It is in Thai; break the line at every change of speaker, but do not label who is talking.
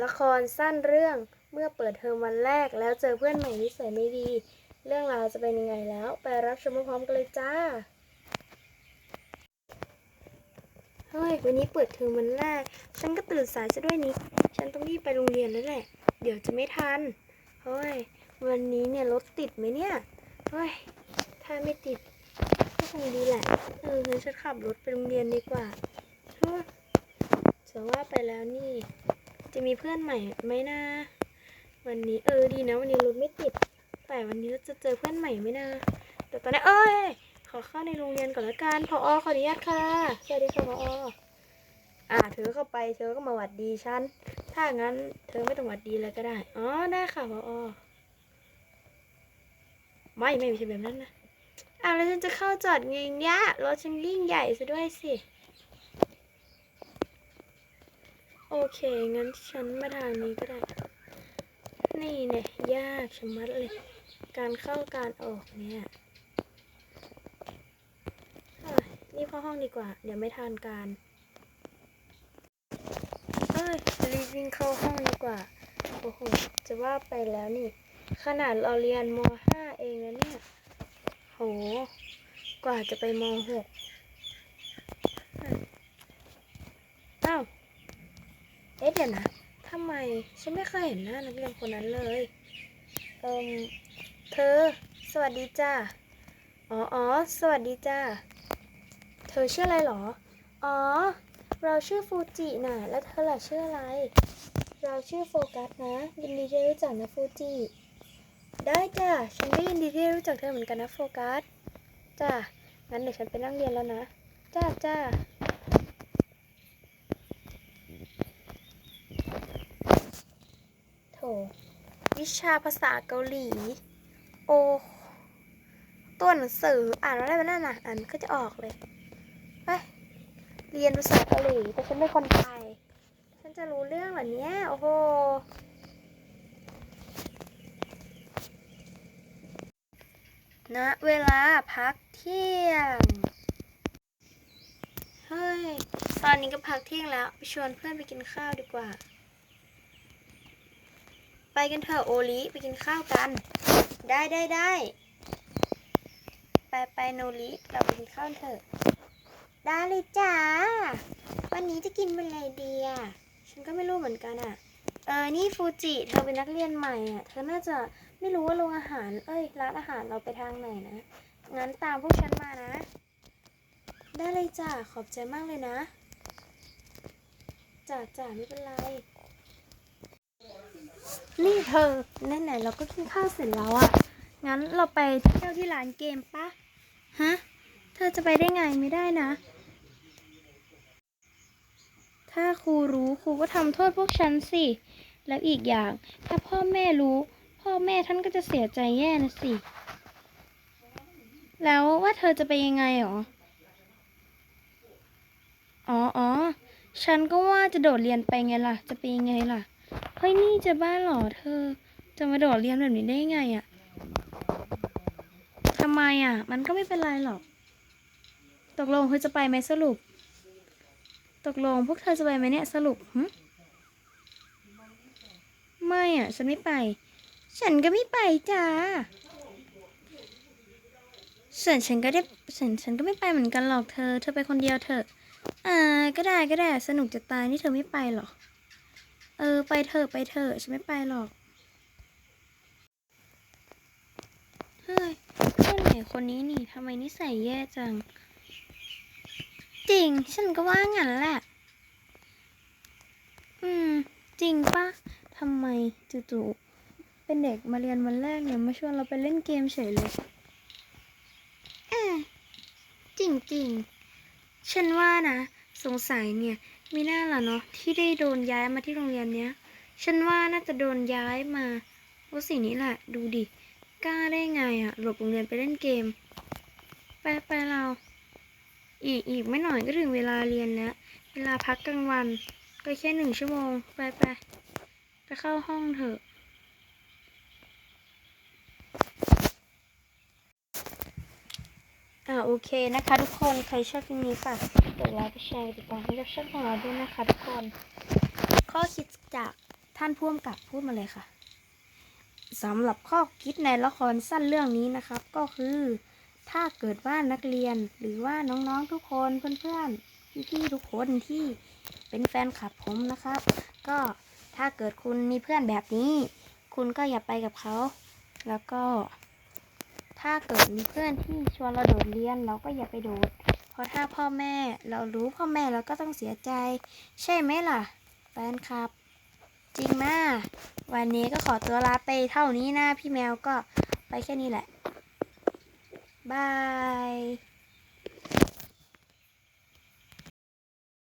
ละครสั้นเรื่องเมื่อเปิดเทอมวันแรก แล้วเจอเพื่อนใหม่นิสัยไม่ดี เรื่องราวจะเป็นยังไงแล้ว ไปรับชมพร้อมกันเลยจ้าเฮ้ยวันนี้เปิดเทอมวันแรก ฉันก็ตื่นสายซะด้วยนี่ฉันต้องรีบไปโรงเรียนแล้วแหละ เดี๋ยวจะไม่ทันเฮ้ยวันนี้เนี่ยรถติดไหมเนี่ยเฮ้ยถ้าไม่ติดก็คงดีแหละเอองั้นฉันขับรถไปโรงเรียนดีกว่าเฮ้ยจะว่าไปแล้วนี่ จะมีเพื่อนใหม่ไหมนะ วันนี้เออดีนะ วันนี้รถไม่ติด แต่วันนี้เราจะเจอเพื่อนใหม่ไหมนะแต่ตอนนี้เอ้ยขอเข้าในโรงเรียนก่อนละกันพออขออนุญาตค่ะสวัสดีค่ะพออ่าเธอเข้าไปเธอก็มาหวัดดีฉันถ้างั้น เธอไม่ต้องหวัดดีเลยก็ได้อ๋อได้ค่ะพออไม่ไม่ใช่แบบนั้นนะอ่าแล้วฉันจะเข้าจอดไงเนี่ยรถฉันยิ่งใหญ่ซะด้วยสิ โอเค งั้นฉันมาทางนี้ก็ได้ นี่เนี่ยยากชะมัดเลย การเข้าการออกเนี่ยเอ้ยรีบเข้าห้องดีกว่า เดี๋ยวไม่ทันการ เอ้ยรีบวิ่งเข้าห้องดีกว่า โอ้โห จะว่าไปแล้วนี่ ขนาดเราเรียนม .5 เองนะเนี่ย โห กว่าจะไปม .6 อ้าว เอ๊ะเดี๋ยวนะ ทำไม ฉันไม่เคยเห็นหน้านักเรียนคนนั้นเลย เอิมเธอ สวัสดีจ้าอ๋ออ๋อสวัสดีจ้าเธอชื่ออะไรหรอ อ๋อ เราชื่อฟูจิน่ะ แล้วเธอล่ะชื่ออะไร เราชื่อโฟกัสนะยินดีที่ได้รู้จักนะฟูจิได้จ้าฉันก็ยินดีที่ได้รู้จักเธอเหมือนกันนะโฟกัส จ้างั้นเดี๋ยวฉันไปนั่งเรียนแล้วนะ จ้าจ้า โถ วิชาภาษาเกาหลี โอ ตัวหนังสืออ่านอะไรบ้างนั่นน่ะอ่านก็จะออกเลยไปเรียนภาษาเกาหลีแต่ฉันเป็นคนไทย ฉันจะรู้เรื่องเหรอเนี้ย โอ้โหณเวลาพักเที่ยง เฮ้ย ตอนนี้ก็พักเที่ยงแล้ว ไปชวนเพื่อนไปกินข้าวดีกว่า ไปกันเถอะโอลิไปกินข้าวกัน ได้ได้ได้ไปไปโนลิเราไปกินข้าวกันเถอะ ได้เลยจ้าวันนี้จะกินเป็นอะไรดีอะฉันก็ไม่รู้เหมือนกันอะ เออนี่ฟูจิเธอเป็นนักเรียนใหม่อะเธอน่าจะไม่รู้ว่าโรงอาหาร เอ้ยร้านอาหารเราไปทางไหนนะงั้นตามพวกฉันมานะ ได้เลยจ้าขอบใจมากเลยนะจ้าจ้าไม่เป็นไร นี่เธอไหนๆเราก็กินข้าวเสร็จแล้วอะงั้นเราไปเที่ยวที่ร้านเกมปะฮะ เธอจะไปได้ไงไม่ได้นะ ถ้าครูรู้ครูก็ทำโทษพวกฉันสิ แล้วอีกอย่าง ถ้าพ่อแม่รู้ พ่อแม่ท่านก็จะเสียใจแย่นะสิ แล้วว่าเธอจะไปยังไงหรอ อ๋ออ๋อฉันก็ว่าจะโดดเรียนไปไงล่ะ จะไปยังไงล่ะ เฮ้ยนี่จะบ้าหรอเธอ จะมาโดดเรียนแบบนี้ได้ยังไงอะ่ะทำไมอะ่ะ มันก็ไม่เป็นไรหรอก ตกลงเธอจะไปไหมสรุป ตกลงพวกเธอจะไปไหมเนี่ยสรุปหึไม่อะ ฉันไม่ไป ฉันก็ไม่ไปจ้าส่วนฉันก็ได้ฉันฉันก็ไม่ไปเหมือนกันหรอกเธอ เธอไปคนเดียวเถอะ อ่า ก็ได้ก็ได้ สนุกจะตายนี่เธอไม่ไปหรอ เออ ไปเถอะไปเถอะฉันไม่ไปหรอก เฮ้ยเพื่อนใหม่คนนี้นี่ทำไมนิสัยแย่จัง จริง ฉันก็ว่างั้นแหละ อืม จริงปะทำไมจู่ๆเป็นเด็กมาเรียนวันแรกเนี่ยมาชวนเราไปเล่นเกมเฉยเลยเออจริงๆฉันว่านะ สงสัยเนี่ยมีหน้าล่ะเนาะที่ได้โดนย้ายมาที่โรงเรียนเนี้ย ฉันว่าน่าจะโดนย้ายมาว่าสิ่งนี้แหละดูดิกล้าได้ไงอะ่ะ หลบโรงเรียนไปเล่นเกม ไปไปเรา อีกอีกไม่หน่อยก็ถึงเวลาเรียนแล้ว เวลาพักกลางวัน ก็แค่หนึ่งชั่วโมง ไปไปไปเข้าห้องเถอะ อ่าโอเคนะคะ ทุกคนใครชอบคลิปนี้ฝากกดไลค์กดแชร์ติดตามให้กับช่องของเราด้วยนะคะ ทุกคน ข้อคิดจากท่านพ่วงกับพูดมาเลยค่ะสำหรับข้อคิดในละครสั้นเรื่องนี้นะครับ ก็คือ ถ้าเกิดว่านักเรียนหรือว่าน้องๆทุกคนเพื่อนๆพี่ๆทุกคนที่เป็นแฟนคลับผมนะครับ ก็ถ้าเกิดคุณมีเพื่อนแบบนี้ คุณก็อย่าไปกับเขา แล้วก็ ถ้าเกิดมีเพื่อนที่ชวนเราโดดเรียนเราก็อย่าไปโดด เพราะถ้าพ่อแม่เรารู้พ่อแม่เราก็ต้องเสียใจ ใช่ไหมล่ะแฟนคลับ จริงมากวันนี้ก็ขอตัวลาไปเท่านี้นะพี่แมวก็ไปแค่นี้แหละบาย